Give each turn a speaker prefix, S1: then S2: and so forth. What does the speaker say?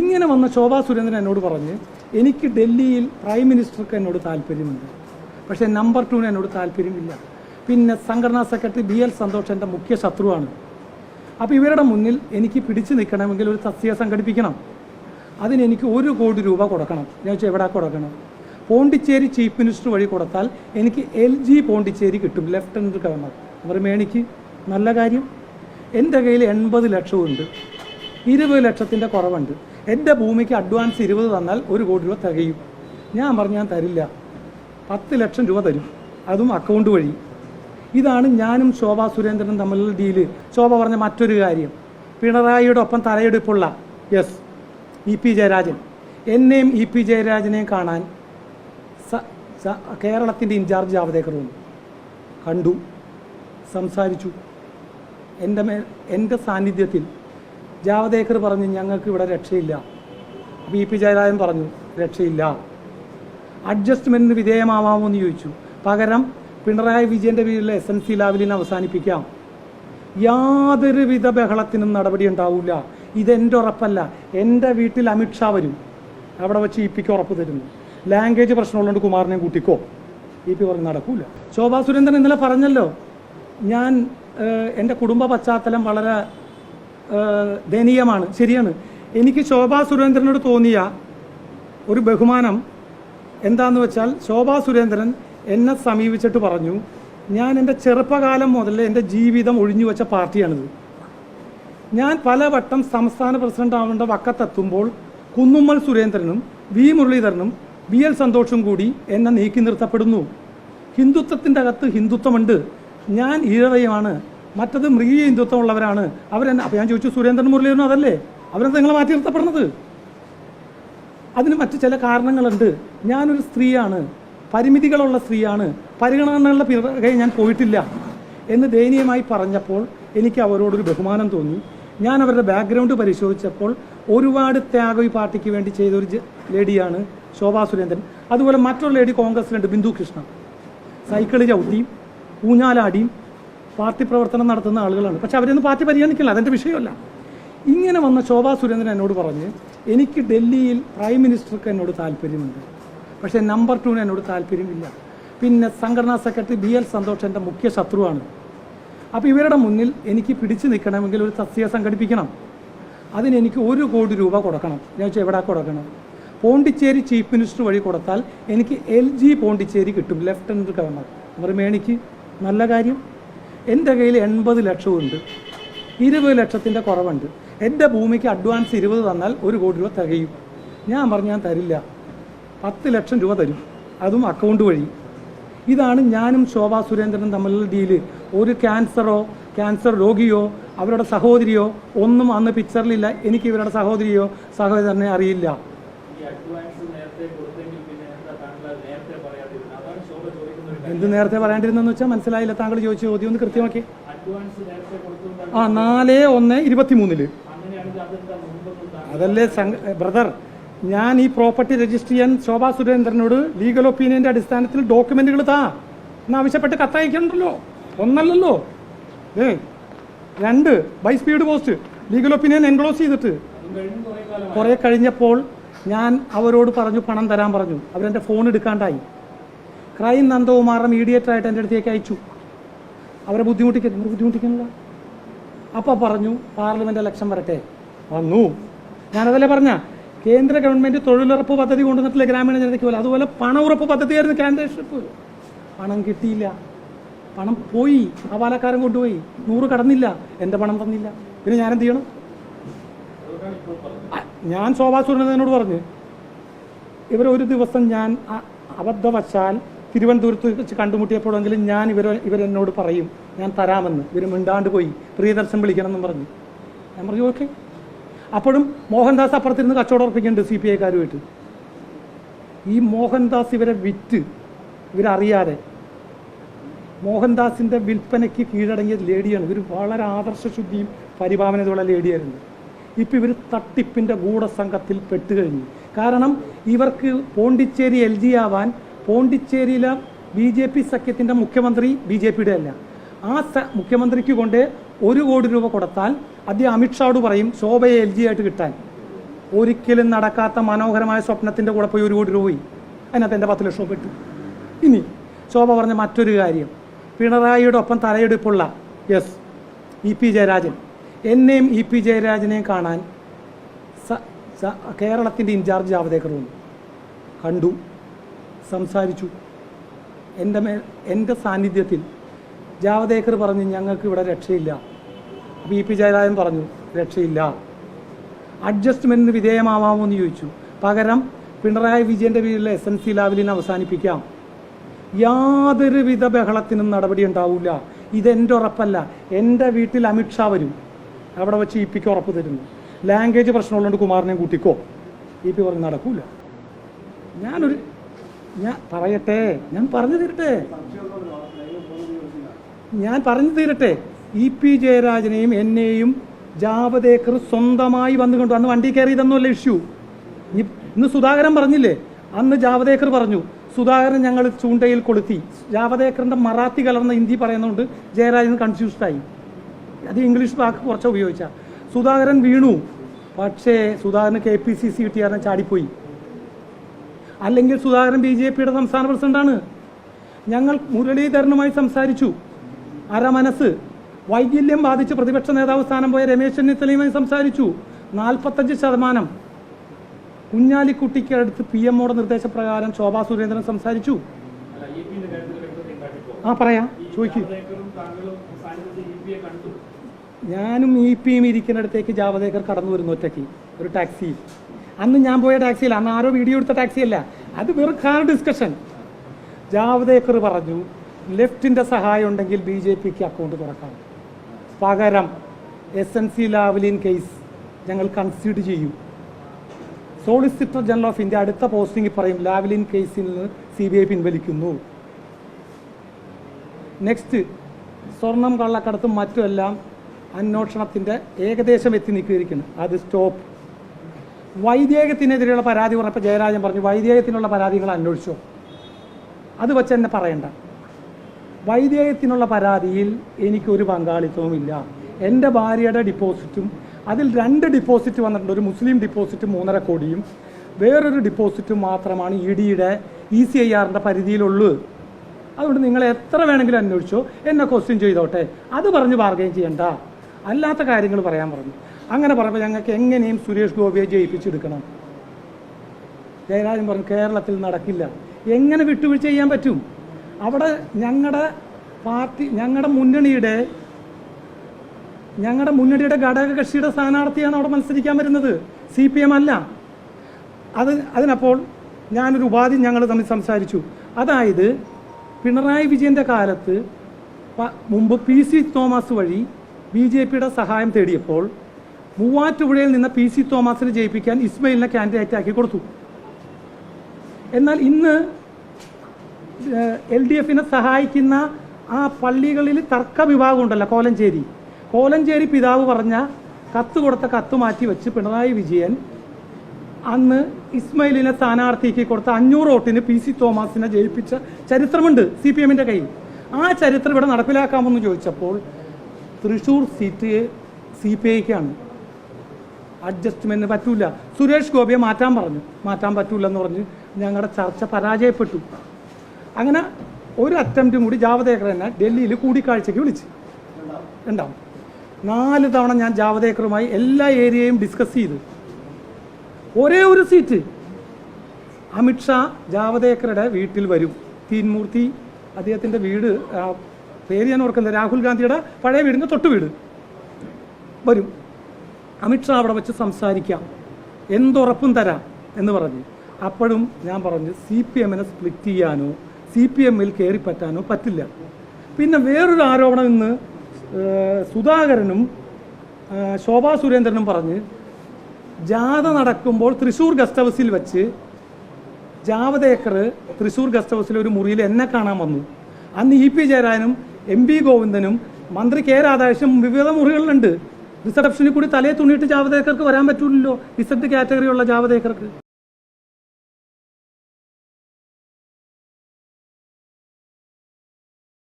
S1: ഇങ്ങനെ വന്ന ശോഭാ സുരേന്ദ്രൻ എന്നോട് പറഞ്ഞ് എനിക്ക് ഡൽഹിയിൽ പ്രൈം മിനിസ്റ്റർക്ക് എന്നോട് താല്പര്യമുണ്ട്. പക്ഷേ നമ്പർ ടുവിന് എന്നോട് താല്പര്യമില്ല. പിന്നെ സംഘടനാ സെക്രട്ടറി ബി എൽ സന്തോഷ് എന്റെ മുഖ്യ ശത്രുവാണ്. അപ്പോൾ ഇവരുടെ മുന്നിൽ എനിക്ക് പിടിച്ചു നിൽക്കണമെങ്കിൽ ഒരു തസ്തിക സംഘടിപ്പിക്കണം. അതിന് എനിക്ക് ഒരു കോടി രൂപ കൊടുക്കണം. ഞാൻ വെച്ചാൽ എവിടെ കൊടുക്കണം? പോണ്ടിച്ചേരി ചീഫ് മിനിസ്റ്റർ വഴി കൊടുത്താൽ എനിക്ക് എൽ ജി പോണ്ടിച്ചേരി കിട്ടും ലെഫ്റ്റനന്റ് ഗവർണർ. അവർ മേണിക്ക് നല്ല കാര്യം. എന്റെ കയ്യിൽ എൺപത് ലക്ഷമുണ്ട് ഇരുപത് ലക്ഷത്തിന്റെ കുറവുണ്ട്. എന്റെ ഭൂമിക്ക് അഡ്വാൻസ് ഇരുപത് തന്നാൽ ഒരു കോടി രൂപ തികയും. ഞാൻ പറഞ്ഞു ഞാൻ തരില്ല. പത്ത് ലക്ഷം രൂപ തരും. അതും അക്കൗണ്ട് വഴി. ഇതാണ് ഞാനും ശോഭാ സുരേന്ദ്രനും തമ്മിലുള്ള ഡീൽ ശോഭ പറഞ്ഞ മറ്റൊരു കാര്യം. പിണറായിയുടെ ഒപ്പം തലയെടുപ്പുള്ള യെസ് ഇ പി ജയരാജൻ. എന്നെയും ഇ പി ജയരാജനെയും കാണാൻ കേരളത്തിന്റെ ഇൻചാർജ് ജാവദേക്കർ വന്നു. കണ്ടു. സംസാരിച്ചു. എന്റെ മേൽ എന്റെ സാന്നിധ്യത്തിൽ ജാവദേക്കർ പറഞ്ഞു ഞങ്ങൾക്ക് ഇവിടെ രക്ഷയില്ല. V P. ജയരാജൻ പറഞ്ഞു രക്ഷയില്ല. അഡ്ജസ്റ്റ്മെന്റിന് വിധേയമാവാമോ എന്ന് ചോദിച്ചു. പകരം പിണറായി വിജയന്റെ പേരിലെ എസ് എൻ സി ലാവലിനെ അവസാനിപ്പിക്കാം. യാതൊരുവിധ ബഹളത്തിനും നടപടി ഉണ്ടാവില്ല ഇതെന്റെ ഉറപ്പല്ല. എന്റെ വീട്ടിൽ അമിത്ഷാ വരും. അവിടെ വെച്ച് ഇ പിക്ക് ഉറപ്പ് തരുന്നു. ലാംഗ്വേജ് പ്രശ്നമുള്ളതുകൊണ്ട് കുമാറിനെ കൂട്ടിക്കോ. ഇ പി പറഞ്ഞ് നടക്കൂല. ശോഭാ സുരേന്ദ്രൻ ഇന്നലെ പറഞ്ഞല്ലോ ഞാൻ എന്റെ കുടുംബ പശ്ചാത്തലം വളരെ ദയനീയമാണ്. ശരിയാണ്. എനിക്ക് ശോഭാ സുരേന്ദ്രനോട് തോന്നിയ ഒരു ബഹുമാനം എന്താന്ന് വെച്ചാൽ ശോഭാ സുരേന്ദ്രൻ എന്നെ സമീപിച്ചിട്ട് പറഞ്ഞു ഞാൻ എന്റെ ചെറുപ്പകാലം മുതൽ എന്റെ ജീവിതം ഒഴിഞ്ഞു വെച്ച പാർട്ടിയാണിത്. ഞാൻ പലവട്ടം സംസ്ഥാന പ്രസിഡന്റ് ആവേണ്ട വക്കത്തെത്തുമ്പോൾ കുന്നുമ്മൽ സുരേന്ദ്രനും വി. മുരളീധരനും ബി എൽ. സന്തോഷും കൂടി എന്നെ നീക്കി നിർത്തപ്പെടുന്നു. ഹിന്ദുത്വത്തിന്റെ അകത്ത് ഹിന്ദുത്വമുണ്ട്. ഞാൻ ഈഴവയുമാണ് മറ്റത് മൃഗീയ ഹിന്ദുത്വമുള്ളവരാണ്. അവരെന്നെ അപ്പം ഞാൻ ചോദിച്ചു സുരേന്ദ്രൻ മുരളീധരനും അതല്ലേ? അവരെന്താ നിങ്ങളെ മാറ്റി നിർത്തപ്പെടുന്നത്. അതിന് മറ്റു ചില കാരണങ്ങളുണ്ട്. ഞാനൊരു സ്ത്രീയാണ്. പരിമിതികളുള്ള സ്ത്രീയാണ്. പരിഗണനകളുടെ പിറകെ ഞാൻ പോയിട്ടില്ല എന്ന് ദയനീയമായി പറഞ്ഞപ്പോൾ എനിക്ക് അവരോടൊരു ബഹുമാനം തോന്നി. ഞാൻ അവരുടെ ബാക്ക്ഗ്രൗണ്ട് പരിശോധിച്ചപ്പോൾ ഒരുപാട് ത്യാഗം ഈ പാർട്ടിക്ക് വേണ്ടി ചെയ്ത ഒരു ലേഡിയാണ് ശോഭാ സുരേന്ദ്രൻ. അതുപോലെ മറ്റൊരു ലേഡി കോൺഗ്രസിലുണ്ട് ബിന്ദു കൃഷ്ണ. സൈക്കിൾ ചവിട്ടിയും ഊഞ്ഞാലാടിയും പാർട്ടി പ്രവർത്തനം നടത്തുന്ന ആളുകളാണ്. പക്ഷെ അവരൊന്നും പാർട്ടി പരിഗണിക്കില്ല. അതെന്റെ വിഷയമല്ല. ഇങ്ങനെ വന്ന ശോഭാ സുരേന്ദ്രൻ എന്നോട് പറഞ്ഞ് എനിക്ക് ഡൽഹിയിൽ പ്രൈം മിനിസ്റ്റർക്ക് എന്നോട് താല്പര്യമുണ്ട്. പക്ഷേ നമ്പർ ടുവിന് എന്നോട് താല്പര്യമില്ല. പിന്നെ സംഘടനാ സെക്രട്ടറി ബി എൽ സന്തോഷ് എന്റെ മുഖ്യ ശത്രുവാണ്. അപ്പോൾ ഇവരുടെ മുന്നിൽ എനിക്ക് പിടിച്ചു നിൽക്കണമെങ്കിൽ ഒരു തസ്തിക സംഘടിപ്പിക്കണം. അതിന് എനിക്ക് ഒരു കോടി രൂപ കൊടുക്കണം. ഞാൻ വെച്ചാൽ എവിടെ കൊടുക്കണം? പോണ്ടിച്ചേരി ചീഫ് മിനിസ്റ്റർ വഴി കൊടുത്താൽ എനിക്ക് എൽ ജി പോണ്ടിച്ചേരി കിട്ടും ലെഫ്റ്റനന്റ് ഗവർണർ. അവർ മേണിക്ക് നല്ല കാര്യം. എന്റെ കയ്യിൽ എൺപത് ലക്ഷമുണ്ട് ഇരുപത് ലക്ഷത്തിന്റെ കുറവുണ്ട്. എന്റെ ഭൂമിക്ക് അഡ്വാൻസ് ഇരുപത് തന്നാൽ ഒരു കോടി രൂപ തികയും. ഞാൻ പറഞ്ഞു ഞാൻ തരില്ല. പത്ത് ലക്ഷം രൂപ തരും. അതും അക്കൗണ്ട് വഴി. ഇതാണ് ഞാനും ശോഭാ സുരേന്ദ്രനും തമ്മിലുള്ള ഡീൽ ഒരു ക്യാൻസറോ ക്യാൻസർ രോഗിയോ അവരുടെ സഹോദരിയോ ഒന്നും അന്ന് പിക്ചറിലില്ല എനിക്ക് ഇവരുടെ സഹോദരിയോ സഹോദരനെ അറിയില്ല
S2: ഈ അഡ്വാൻസ് നേരത്തെ കൊടുത്തെങ്കിൽ പിന്നെ എന്താ താങ്കൾ അത് നേരത്തെ പറയാതിരുന്നത് അതാണ് ശോഭ ചോദിക്കുന്ന ഒരു കാര്യം
S1: എന്ത് നേരത്തെ പറയേണ്ടിരുന്നെന്ന് വെച്ചാൽ മനസ്സിലായില്ല. താങ്കൾ ചോദിച്ച ചോദ്യം ഒന്ന് കൃത്യമാക്കി. ആ നാല് ഒന്ന്
S2: ഇരുപത്തിമൂന്നിൽ.
S1: അതല്ലേ ബ്രദർ ഞാൻ ഈ പ്രോപ്പർട്ടി രജിസ്റ്റർ ചെയ്യാൻ ശോഭാ സുരേന്ദ്രനോട് ലീഗൽ ഒപ്പീനിയന്റെ അടിസ്ഥാനത്തിൽ ഡോക്യുമെന്റുകൾ താ. എന്നാവശ്യപ്പെട്ട് കത്തയക്കണ്ടല്ലോ. ഒന്നല്ലല്ലോ. ഏ രണ്ട് by speed post. Legal opinion enclose ചെയ്തിട്ട്.
S2: കുറെ
S1: കഴിഞ്ഞപ്പോൾ ഞാൻ അവരോട് പറഞ്ഞു പണം തരാൻ പറഞ്ഞു. അവരെന്റെ ഫോൺ എടുക്കാണ്ടായി. ക്രൈം നന്ദകുമാറിനെ മീഡിയേറ്ററായിട്ട് എന്റെ അടുത്തേക്ക് അയച്ചു. അവരെ ബുദ്ധിമുട്ടിക്കരുത് നിങ്ങൾ ബുദ്ധിമുട്ടിക്കുന്നില്ല. അപ്പോൾ പറഞ്ഞു പാർലമെന്റ് ഇലക്ഷൻ വരട്ടെ. വന്നു. ഞാനതല്ലേ പറഞ്ഞ? കേന്ദ്ര ഗവൺമെന്റ് തൊഴിലുറപ്പ് പദ്ധതി കൊണ്ടുവന്നിട്ടില്ല ഗ്രാമീണ ജനതയ്ക്ക് പോലെ? അതുപോലെ പണമുറപ്പ് പദ്ധതിയായിരുന്നു കാൻഡിഡേറ്റ്ഷിപ്പ് പണം കിട്ടിയില്ല. പണം പോയി. ആ പാലക്കാരൻ കൊണ്ടുപോയി. നൂറ് കടന്നില്ല. എന്റെ പണം തന്നില്ല. പിന്നെ ഞാൻ എന്ത് ചെയ്യണം ഞാൻ ശോഭാ സുരനോട് പറഞ്ഞു ഇവരൊരു ദിവസം ഞാൻ അബദ്ധവശാൽ തിരുവനന്തപുരത്ത് വെച്ച് കണ്ടുമുട്ടിയപ്പോഴെങ്കിലും ഞാൻ ഇവർ ഇവരെന്നോട് പറയും ഞാൻ തരാമെന്ന്. ഇവർ മിണ്ടാണ്ട് പോയി. പ്രിയദർശൻ വിളിക്കണം എന്നും പറഞ്ഞു. ഞാൻ പറഞ്ഞു ഓക്കെ. അപ്പോഴും മോഹൻദാസ് അപ്പുറത്തിരുന്ന് കച്ചവടം ഉറപ്പിക്കുന്നുണ്ട് സി പി ഐക്കാരുമായിട്ട്. ഈ മോഹൻദാസ് ഇവരെ വിറ്റ് ഇവരറിയാതെ മോഹൻദാസിന്റെ വിൽപ്പനയ്ക്ക് കീഴടങ്ങിയ ലേഡിയാണ്. ഇവർ വളരെ ആദർശശുദ്ധിയും പരിഭാവനതയുള്ള ലേഡിയായിരുന്നു. ഇപ്പം ഇവർ തട്ടിപ്പിന്റെ ഗൂഢസംഘത്തിൽ പെട്ടുകഴിഞ്ഞു. കാരണം ഇവർക്ക് പോണ്ടിച്ചേരി എൽ ജി ആവാൻ പോണ്ടിച്ചേരിയിലെ ബി ജെ പി സഖ്യത്തിന്റെ മുഖ്യമന്ത്രി ബി ജെ പിയുടെ അല്ല. ആ മുഖ്യമന്ത്രിക്ക് കൊണ്ട് ഒരു കോടി രൂപ കൊടുത്താൽ അദ്ദേഹം അമിത്ഷായോട് പറയും ശോഭയെ എൽ ജി ആയിട്ട് കിട്ടാൻ. ഒരിക്കലും നടക്കാത്ത മനോഹരമായ സ്വപ്നത്തിന്റെ കൂടെ പോയി ഒരു കോടി രൂപ പോയി. അതിനകത്ത് എന്റെ പത്ത് ലക്ഷം കിട്ടും ഇനി ശോഭ പറഞ്ഞ മറ്റൊരു കാര്യം. പിണറായിയുടെ ഒപ്പം തലയെടുപ്പുള്ള യെസ് ഇ പി ജയരാജൻ. എന്നെയും ഇ പി ജയരാജനെയും കാണാൻ കേരളത്തിന്റെ ഇൻചാർജ് ജാവദേക്കർ വന്നു. കണ്ടു. സംസാരിച്ചു. എന്റെ മേൽ എന്റെ സാന്നിധ്യത്തിൽ ജാവദേക്കർ പറഞ്ഞു ഞങ്ങൾക്ക് ഇവിടെ രക്ഷയില്ല. ബി പി ജയരാജൻ പറഞ്ഞു രക്ഷയില്ല. അഡ്ജസ്റ്റ്മെന്റിന് വിധേയമാവാമോ എന്ന് ചോദിച്ചു. പകരം പിണറായി വിജയന്റെ പേരിൽ എസ് എൻ സി ലാവലിനെ അവസാനിപ്പിക്കാം. യാതൊരുവിധ ബഹളത്തിനും നടപടി ഉണ്ടാവില്ല ഇതെന്റെ ഉറപ്പല്ല. എന്റെ വീട്ടിൽ അമിത്ഷാ വരും. അവിടെ വെച്ച് ഇ പിക്ക് ഉറപ്പ് തരുന്നു. ലാംഗ്വേജ് പ്രശ്നമുള്ളതുകൊണ്ട് കുമാറിനെയും കൂട്ടിക്കോ. ഇ പി പറഞ്ഞ് നടക്കൂല. ഞാനൊരു ഞാൻ പറയട്ടെ ഞാൻ പറഞ്ഞു തീരട്ടെ. ഞാൻ പറഞ്ഞു തീരട്ടെ. ഇ പി ജയരാജനെയും എന്നെയും ജാവദേക്കർ സ്വന്തമായി വന്നു കണ്ടു അന്ന് വണ്ടി കയറിയതൊന്നുമല്ല ഇഷ്യൂ. ഇനി ഇന്ന് സുധാകരൻ പറഞ്ഞില്ലേ? അന്ന് ജാവദേക്കർ പറഞ്ഞു സുധാകരൻ ഞങ്ങൾ ചൂണ്ടയിൽ കൊളുത്തി. ജാവദേക്കറിന്റെ മറാത്തി കലർന്ന ഹിന്ദി പറയുന്നതുകൊണ്ട് ജയരാജൻ കൺഫ്യൂസ്ഡായി അത് ഇംഗ്ലീഷ് വാക്ക് കുറച്ച് ഉപയോഗിച്ച. സുധാകരൻ വീണു. പക്ഷേ സുധാകരന് കെ പി സി സി കിട്ടിയാരണം ചാടിപ്പോയി. അല്ലെങ്കിൽ സുധാകരൻ ബി ജെ പിയുടെ സംസ്ഥാന പ്രസിഡന്റാണ്. ഞങ്ങൾ മുരളീധരനുമായി സംസാരിച്ചു. അരമനസ് വൈകല്യം ബാധിച്ച് പ്രതിപക്ഷ നേതാവ് സ്ഥാനം പോയ രമേശ് ചെന്നിത്തലയുമായി സംസാരിച്ചു. നാൽപ്പത്തഞ്ച് ശതമാനം. കുഞ്ഞാലിക്കുട്ടിക്ക് അടുത്ത് പി എമ്മോടെ നിർദ്ദേശപ്രകാരം ശോഭാ സുരേന്ദ്രൻ സംസാരിച്ചു. ആ പറയാം. ചോദിക്കൂ. ഞാനും ഇ പിയും ഇരിക്കുന്നിടത്തേക്ക് ജാവദേക്കർ കടന്നു വരുന്നു ഒറ്റയ്ക്ക്. ഒരു ടാക്സിയിൽ അന്ന് ഞാൻ പോയ ടാക്സി അല്ല അന്ന് ആരോ വീഡിയോ എടുത്ത ടാക്സിയല്ല. അത് വെറും കാർ ഡിസ്കഷൻ ജാവദേക്കർ പറഞ്ഞു ലെഫ്റ്റിന്റെ സഹായം ഉണ്ടെങ്കിൽ ബി ജെ പിക്ക് അക്കൗണ്ട് തുറക്കാം. പകരം S N C Lavalin case ഞങ്ങൾ കൺസിഡർ ചെയ്യും. സോളിസിറ്റർ ജനറൽ ഓഫ് ഇന്ത്യ അടുത്ത പോസ്റ്റിംഗിൽ പറയും ലാവലിൻ കേസിൽ നിന്ന് സി ബി ഐ പിൻവലിക്കുന്നു. നെക്സ്റ്റ് സ്വർണം കള്ളക്കടത്തും മറ്റുമെല്ലാം അന്വേഷണത്തിന്റെ ഏകദേശം എത്തി നിൽക്കിയിരിക്കുന്നു അത് സ്റ്റോപ്പ് വൈദേഹത്തിനെതിരെയുള്ള പരാതി പറഞ്ഞപ്പോൾ ജയരാജൻ പറഞ്ഞു വൈദേഹത്തിനുള്ള പരാതികൾ അന്വേഷിച്ചോ. അത് വെച്ച് എന്നെ പറയണ്ട. വൈദേഹത്തിനുള്ള പരാതിയിൽ എനിക്കൊരു പങ്കാളിത്തവുമില്ല എന്റെ ഭാര്യയുടെ ഡിപ്പോസിറ്റും അതിൽ രണ്ട് ഡിപ്പോസിറ്റ് വന്നിട്ടുണ്ട്. ഒരു മുസ്ലിം ഡിപ്പോസിറ്റ് മൂന്നര കോടിയും വേറൊരു ഡിപ്പോസിറ്റും മാത്രമാണ് ഇ ഡിയുടെ ഇ സി ഐ ആറിന്റെ പരിധിയിലുള്ളൂ. അതുകൊണ്ട് നിങ്ങൾ എത്ര വേണമെങ്കിലും അന്വേഷിച്ചോ. എന്നെ ക്വസ്റ്റ്യൻ ചെയ്തോട്ടെ. അത് പറഞ്ഞ് ബാർഗൈൻ ചെയ്യണ്ട. അല്ലാത്ത കാര്യങ്ങൾ പറയാൻ പറഞ്ഞു. അങ്ങനെ പറഞ്ഞപ്പോൾ ഞങ്ങൾക്ക് എങ്ങനെയും സുരേഷ് ഗോപിയെ ജയിപ്പിച്ചെടുക്കണം. ജയരാജൻ പറഞ്ഞു കേരളത്തിൽ നടക്കില്ല. എങ്ങനെ വിട്ടുവീഴ്ച ചെയ്യാൻ പറ്റും? അവിടെ ഞങ്ങളുടെ പാർട്ടി ഞങ്ങളുടെ മുന്നണിയുടെ ഞങ്ങളുടെ മുന്നണിയുടെ ഘടകകക്ഷിയുടെ സ്ഥാനാർത്ഥിയാണ് അവിടെ മത്സരിക്കാൻ വരുന്നത്. സി പി എം അല്ല. അത് അതിനപ്പോൾ ഞാനൊരു ഉപാധി ഞങ്ങൾ തമ്മിൽ സംസാരിച്ചു. അതായത് പിണറായി വിജയന്റെ കാലത്ത് മുമ്പ് പി സി തോമസ് വഴി ബി ജെ പിയുടെ സഹായം തേടിയപ്പോൾ മൂവാറ്റുപുഴയിൽ നിന്ന് പി സി തോമസിനെ ജയിപ്പിക്കാൻ ഇസ്മയിലിനെ കാൻഡിഡേറ്റ് ആക്കി കൊടുത്തു. എന്നാൽ ഇന്ന് എൽ ഡി എഫിനെ സഹായിക്കുന്ന ആ പള്ളികളിൽ തർക്ക വിഭാഗം ഉണ്ടല്ലോ കോലഞ്ചേരി. കോലഞ്ചേരി പിതാവ് പറഞ്ഞ കത്ത് കൊടുത്ത കത്ത് മാറ്റി വെച്ച് പിണറായി വിജയൻ അന്ന് ഇസ്മയിലിനെ സ്ഥാനാർത്ഥിക്ക് കൊടുത്ത അഞ്ഞൂറ് വോട്ടിന് പി സി തോമസിനെ ജയിപ്പിച്ച ചരിത്രമുണ്ട് സി പി എമ്മിന്റെ കയ്യിൽ. ആ ചരിത്രം ഇവിടെ നടപ്പിലാക്കാമെന്ന് ചോദിച്ചപ്പോൾ തൃശ്ശൂർ സീറ്റ് സി പി ഐക്കാണ്. അഡ്ജസ്റ്റ്മെന്റ് പറ്റൂല. സുരേഷ് ഗോപിയെ മാറ്റാൻ പറഞ്ഞു. മാറ്റാൻ പറ്റൂല എന്ന് പറഞ്ഞ് ഞങ്ങളുടെ ചർച്ച പരാജയപ്പെട്ടു. അങ്ങനെ ഒരു അറ്റംപ്റ്റും കൂടി ജാവദേക്കർ തന്നെ ഡൽഹിയിൽ കൂടിക്കാഴ്ചയ്ക്ക് വിളിച്ച്. ഉണ്ടാവും നാല് തവണ ഞാൻ ജാവദേക്കറുമായി എല്ലാ ഏരിയയും ഡിസ്കസ് ചെയ്തു. ഒരേ ഒരു സീറ്റ് അമിത്ഷാ ജാവദേക്കറുടെ വീട്ടിൽ വരും. തീൻമൂർത്തി അദ്ദേഹത്തിന്റെ വീട് പേര് ഞാൻ ഓർക്കുന്നത് രാഹുൽ ഗാന്ധിയുടെ പഴയ വീടിന്റെ തൊട്ട് വീട് വരും. അമിത്ഷാ അവിടെ വെച്ച് സംസാരിക്കാം. എന്തുറപ്പും തരാം എന്ന് പറഞ്ഞു. അപ്പോഴും ഞാൻ പറഞ്ഞു സി പി എമ്മിനെ സ്പ്ലിറ്റ് ചെയ്യാനോ സി പി എമ്മിൽ കയറി പറ്റാനോ പറ്റില്ല. പിന്നെ വേറൊരു ആരോപണം ഇന്ന് സുധാകരനും ശോഭാ സുരേന്ദ്രനും പറഞ്ഞ് ജാഥ നടക്കുമ്പോൾ തൃശ്ശൂർ ഗസ്റ്റ് ഹൗസിൽ വെച്ച് ജാവദേക്കർ തൃശ്ശൂർ ഗസ്റ്റ് ഹൗസിലെ ഒരു മുറിയിൽ എന്നെ കാണാൻ വന്നു. അന്ന് ഇ പി ജയരാജനും എം പി ഗോവിന്ദനും മന്ത്രി കെ രാധാകൃഷ്ണൻ വിവിധ മുറികളിലുണ്ട്. റിസപ്ഷനിൽ കൂടി തലയെ തുണിയിട്ട് ജാവദേക്കർക്ക് വരാൻ പറ്റൂലല്ലോ. ഇസഡ് കാറ്റഗറി ഉള്ള ജാവദേക്കർക്ക്.